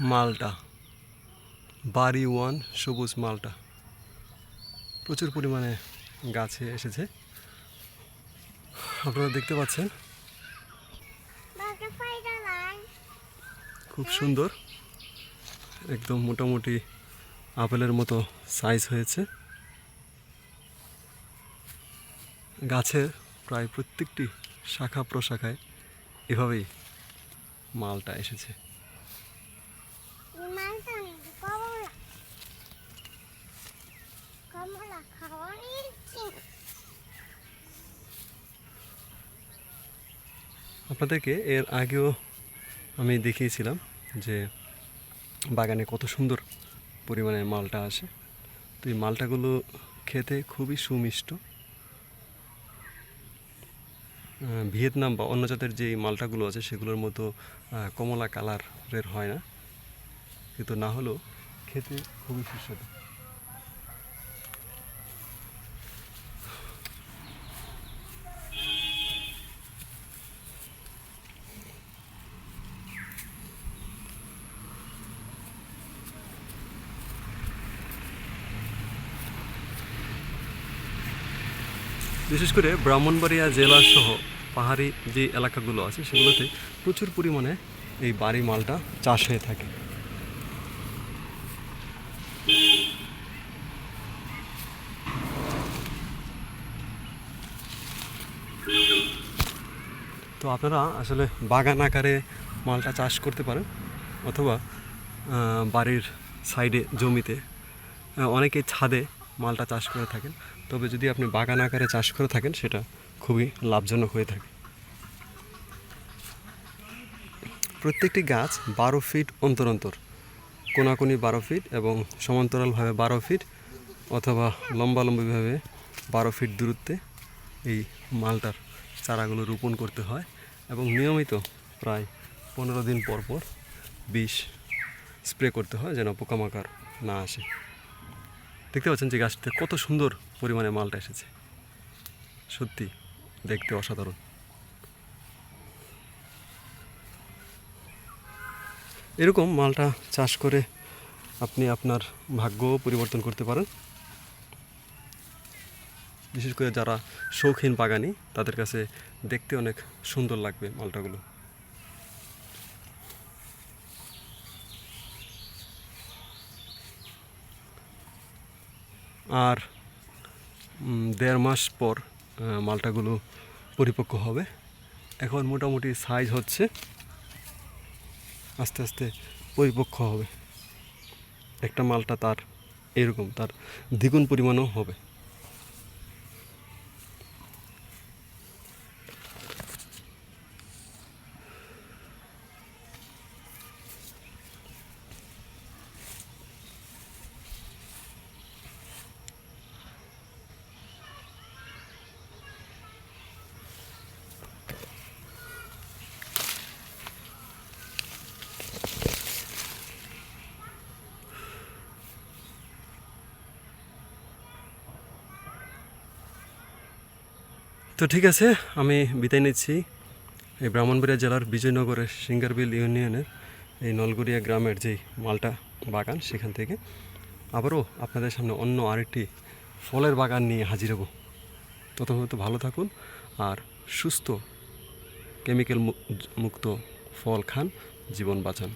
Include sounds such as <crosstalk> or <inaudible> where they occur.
মালটা। বাড়ি ওয়ান সবুজ মালটা। প্রচুর পরিমাণে গাছে এসেছে। আপনারা দেখতে পাচ্ছেন? খুব সুন্দর। একদম মোটামুটি আপেলের মতো সাইজ হয়েছে। গাছের প্রায় প্রত্যেকটি শাখা প্রশাখায় এভাবেই মালটা এসেছে। <laughs> আপনাদেরকে এর আগেও আমি দেখিয়েছিলাম যে বাগানে কত সুন্দর পরিমাণে মালটা আসে। তো এই মালটাগুলো খেতে খুবই সুমিষ্ট। ভিয়েতনাম বা অন্য জাতের যে মালটাগুলো আছে সেগুলোর মতো কমলা কালারের হয় না। কিন্তু না হলেও খেতে খুবই সুস্বাদু। বিশেষ করে ব্রাহ্মণবাড়িয়া জেলা সহ পাহাড়ি যে এলাকাগুলো আছে, সেগুলোতে প্রচুর পরিমাণে এই বাড়ি মালটা চাষ হয়ে থাকে। তো আপনারা আসলে বাগান আকারে মালটা চাষ করতে পারেন অথবা বাড়ির সাইডে, জমিতে অনেকে ছাদে মালটা চাষ করে থাকেন। তবে যদি আপনি বাগান আকারে চাষ করে থাকেন, সেটা খুবই লাভজনক হয়ে থাকে। প্রত্যেকটি গাছ বারো ফিট অন্তর অন্তর, কোনাকুনি বারো ফিট এবং সমান্তরালভাবে বারো ফিট অথবা লম্বালম্বিভাবে বারো ফিট দূরত্বে এই মালটার চারাগুলো রোপণ করতে হয় এবং নিয়মিত প্রায় পনেরো দিন পর পর বিষ স্প্রে করতে হয় যেন পোকামাকড় না আসে। দেখতে পাচ্ছেন যে গাছটিতে কত সুন্দর পরিমাণে মালটা এসেছে। সত্যি দেখতে অসাধারণ। এরকম মালটা চাষ করে আপনি আপনার ভাগ্য পরিবর্তন করতে পারেন। বিশেষ করে যারা শৌখিন বাগানি, তাদের কাছে দেখতে অনেক সুন্দর লাগবে মালটাগুলো। আর দেড় মাস পর মালটাগুলো পরিপক্ক হবে। এখন মোটামুটি সাইজ হচ্ছে, আস্তে আস্তে পরিপক্ক হবে। একটা মালটা তার এরকম, তার দ্বিগুণ পরিমাণও হবে। তো ঠিক আছে, আমি বিদায় নিচ্ছি। এই ব্রাহ্মণবাড়িয়া জেলার বিজয়নগরের সিঙ্গারবিল ইউনিয়নের এই নলগড়িয়া গ্রামের যেই মালটা বাগান, সেখান থেকে আবারও আপনাদের সামনে অন্য আরেকটি ফলের বাগান নিয়ে হাজির হব। তত ভালো থাকুন আর সুস্থ কেমিক্যাল মুক্ত ফল খান, জীবন বাঁচান।